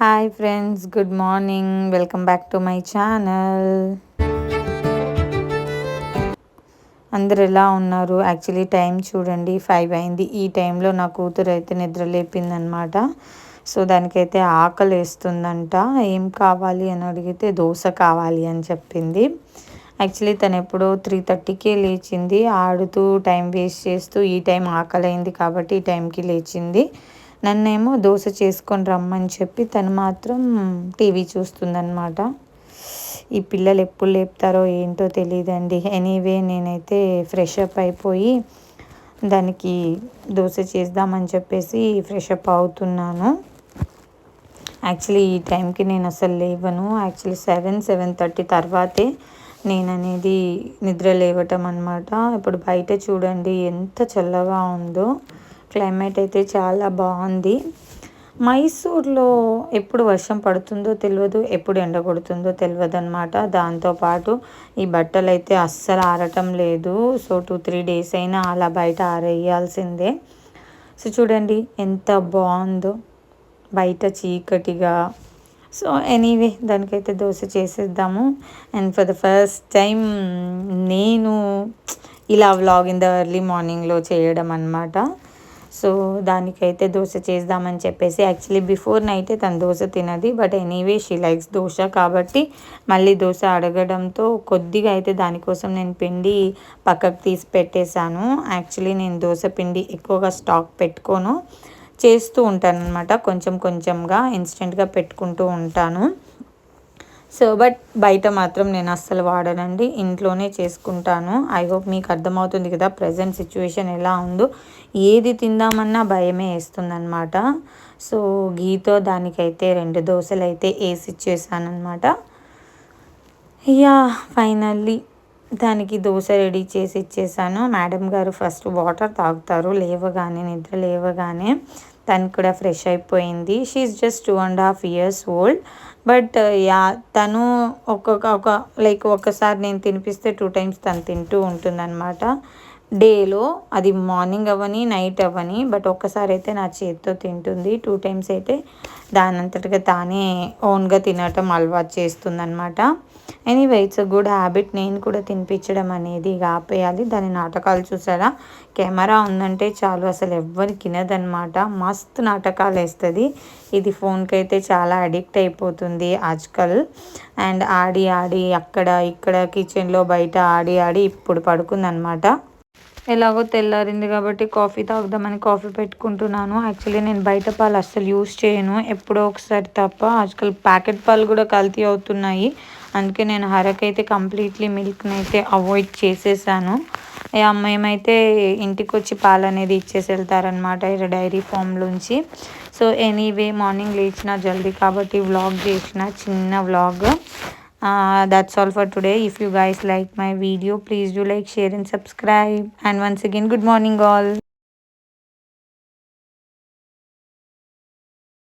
Hi friends good morning welcome back to my channel అందరు ఎలా ఉన్నారు? యాక్చువల్లీ టైం చూడండి ఫైవ్ అయింది. ఈ టైంలో నా కూతురు అయితే నిద్ర లేపిందనమాట సో దానికైతే ఆకలి వేస్తుందంట. ఏం కావాలి అని అడిగితే దోశ కావాలి అని చెప్పింది. యాక్చువల్లీ తను ఎప్పుడో త్రీ థర్టీకే లేచింది. ఆడుతూ టైం వేస్ట్ చేస్తూ ఈ టైం ఆకలి అయింది కాబట్టి ఈ టైంకి లేచింది. నన్నేమో దోశ చేసుకొని రమ్మని చెప్పి తను మాత్రం టీవీ చూస్తుందన్నమాట. ఈ పిల్లలు ఎప్పుడు లేపుతారో ఏంటో తెలియదండి. ఎనీవే నేనైతే ఫ్రెష్ అప్ అయిపోయి దానికి దోశ చేద్దామని చెప్పేసి ఫ్రెష్ అప్ అవుతున్నాను. యాక్చువల్లీ ఈ టైంకి నేను అసలు లేవను. యాక్చువల్లీ సెవెన్ సెవెన్ థర్టీ తర్వాతే నేను అనేది నిద్ర లేవటం అనమాట ఇప్పుడు బయట చూడండి ఎంత చల్లగా ఉందో. క్లైమేట్ అయితే చాలా బాగుంది. మైసూర్లో ఎప్పుడు వర్షం పడుతుందో తెలియదు ఎప్పుడు ఎండ కొడుతుందో తెలియదు అనమాట దాంతోపాటు ఈ బట్టలు అయితే అస్సలు ఆరటం లేదు. సో టూ త్రీ డేస్ అయినా అలా బయట ఆరేయాల్సిందే. సో చూడండి ఎంత బాగుందో. బయట చీకటిగా. సో ఎనీవే దానికైతే దోశ చేసేద్దాము. And for the first time నేను ఇలా వ్లాగ్ ఇన్ ద ఎర్లీ మార్నింగ్లో చేయడం అనమాట సో దానికైతే దోశ చేద్దామని చెప్పేసి యాక్చువల్లీ బిఫోర్ నైట్ తను దోశ తినది. But anyway she likes dosa కాబట్టి మళ్ళీ దోశ అడగడంతో కొద్దిగా అయితే దానికోసం నేను పిండి పక్కకు తీసి పెట్టేశాను. యాక్చువల్లీ నేను దోశ పిండి ఎక్కువగా స్టాక్ పెట్టుకోను. చేస్తూ ఉంటాను అనమాట కొంచెం కొంచెంగా ఇన్స్టెంట్గా పెట్టుకుంటూ ఉంటాను. సో బట్ బయట మాత్రం నేను అస్సలు వాడనండి. ఇంట్లోనే చేసుకుంటాను. ఐ హోప్ మీకు అర్థమవుతుంది కదా ప్రజెంట్ సిచ్యువేషన్ ఎలా ఉందో. ఏది తిందామన్నా భయమే వేస్తుందన్నమాట. సో గీతో దానికైతే రెండు దోశలు అయితే వేసి ఇచ్చేసానమాట యా ఫైనల్లీ దానికి దోశ రెడీ చేసి ఇచ్చేసాను. మేడం గారు ఫస్ట్ వాటర్ తాగుతారు లేవగానే నిద్ర లేవగానే. తను కూడా ఫ్రెష్ అయిపోయింది. She just two and half years old but yeah తను ఒక్కొక్క ఒక లైక్ ఒకసారి నేను తినిపిస్తే టూ టైమ్స్ తను తింటూ ఉంటుందన్నమాట. డేలో అది మార్నింగ్ అవ్వని నైట్ అవ్వని బట్ ఒక్కసారి అయితే నా చేతితో తింటుంది. టూ టైమ్స్ అయితే దాని అంతటిగా తానే ఓన్గా తినటం అలవాటు చేస్తుందనమాట anyway it's a good habit నేను కూడా తినిపించడం అనేది ఆపేయాలి. దాని నాటకాలు చూసారా? కెమెరా ఉందంటే చాలు అసలు ఎవ్వరు తినదనమాట మస్తు నాటకాలు వేస్తుంది. ఇది ఫోన్కి అయితే చాలా అడిక్ట్ అయిపోతుంది ఆజ్కల్. అండ్ ఆడి ఆడి అక్కడ ఇక్కడ కిచెన్లో బయట ఆడి ఆడి ఇప్పుడు పడుకుందనమాట ఎలాగో తెల్లారింది కాబట్టి కాఫీ తాగుదామని కాఫీ పెట్టుకుంటున్నాను. యాక్చువల్లీ నేను బయట పాలు అస్సలు యూస్ చేయను. ఎప్పుడో ఒకసారి తప్ప ఆజకల్ ప్యాకెట్ పాలు కూడా కల్తీ అవుతున్నాయి. అందుకే నేను హరకైతే కంప్లీట్లీ మిల్క్ని అయితే అవాయిడ్ చేసేసాను. మేమైతే ఇంటికి వచ్చి పాలు అనేది ఇచ్చేసి వెళ్తారనమాట డైరీ ఫామ్లోంచి. సో ఎనీవే మార్నింగ్ లేచిన జల్దీ కాబట్టి వ్లాగ్ చేసిన చిన్న vlog Uh, that's all for today. If you guys like my video please do like share and subscribe. And once again good morning all